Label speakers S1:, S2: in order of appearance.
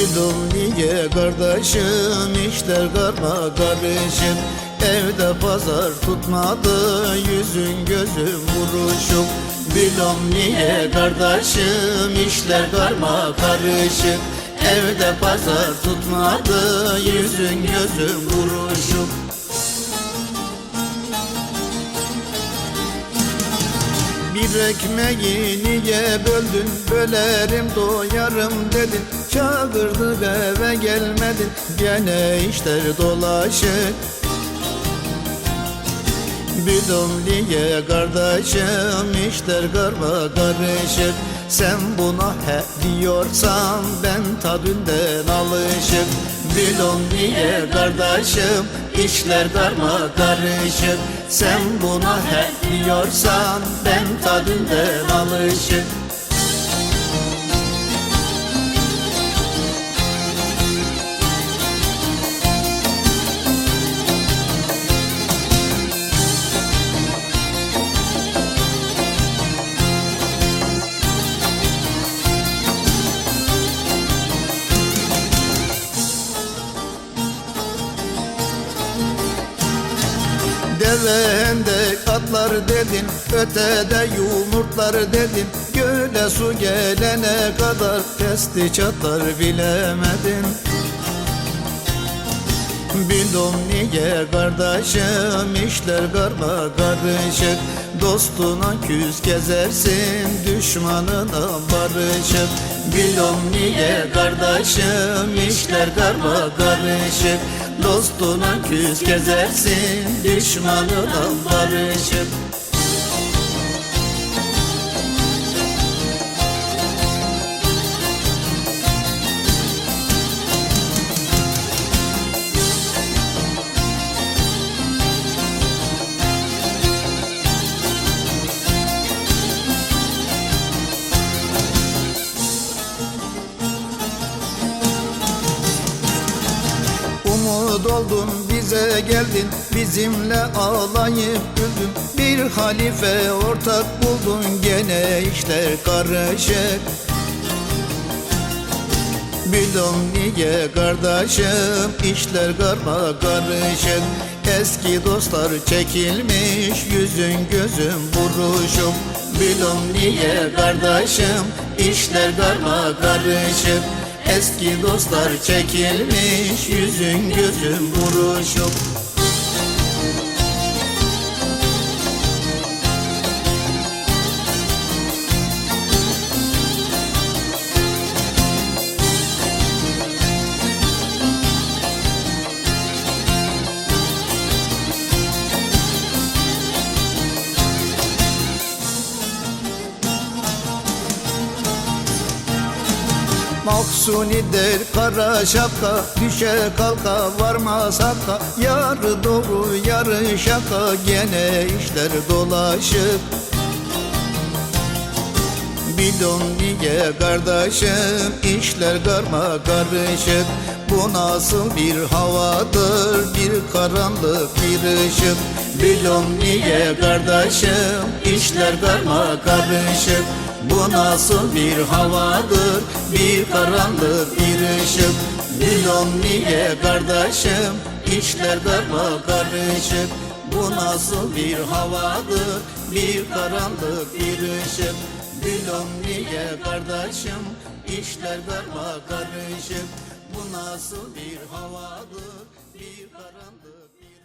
S1: Bildim niye kardeşim işler karma karışık Evde pazar tutmadı yüzün gözün vuruşuk Bildim niye kardeşim işler karma karışık Evde pazar tutmadı yüzün gözün vuruşuk Bir ekmeği niye böldün Bölerim doyarım dedin. Çağırdık eve gelmedin Gene işler dolaşık Bildim niye kardeşim işler karma karışık. Sen buna he diyorsan ben tadünden alışık Bildim niye kardeşim? İşler karma karışık. Sen buna he diyorsan ben tadünden alışık Devende katlar dedin Ötede yumurtlar dedin Göle su gelene kadar Testi çatlar bilemedin Bildim niye kardeşim işler karma karışık. Dostuna küs gezersin düşmanına barışık. Bildim niye kardeşim işler karma karışık Dostuna küs gezersin düşmanına barışık Umut oldun bize geldin Bizimle ağlayıp güldün. Bir halife ortak buldun Gene işler karışık. Bildim niye kardeşim işler karma karışık. Eski dostlar çekilmiş yüzün gözün buruşum Bildim niye kardeşim işler karma karışık Eski dostlar çekilmiş yüzün gözün buruşum Mahsuni der kara şapka Düşe kalka varmaz hakka Yarı doğru yarı şaka Gene işler dolaşık Bildim niye kardeşim işler karma karışık. Bu nasıl bir havadır bir karanlık bir ışık. Bildim niye kardeşim işler karma karışık Bu nasıl bir havadır? Bir karanlık bir ışık. Bildim niye kardeşim? İşler karma karışık. Bu nasıl bir havadır? Bir karanlık bir ışık. Bilom niye kardeşim? İşler karma karışık. Bu nasıl bir havadır? Bir karanlık bir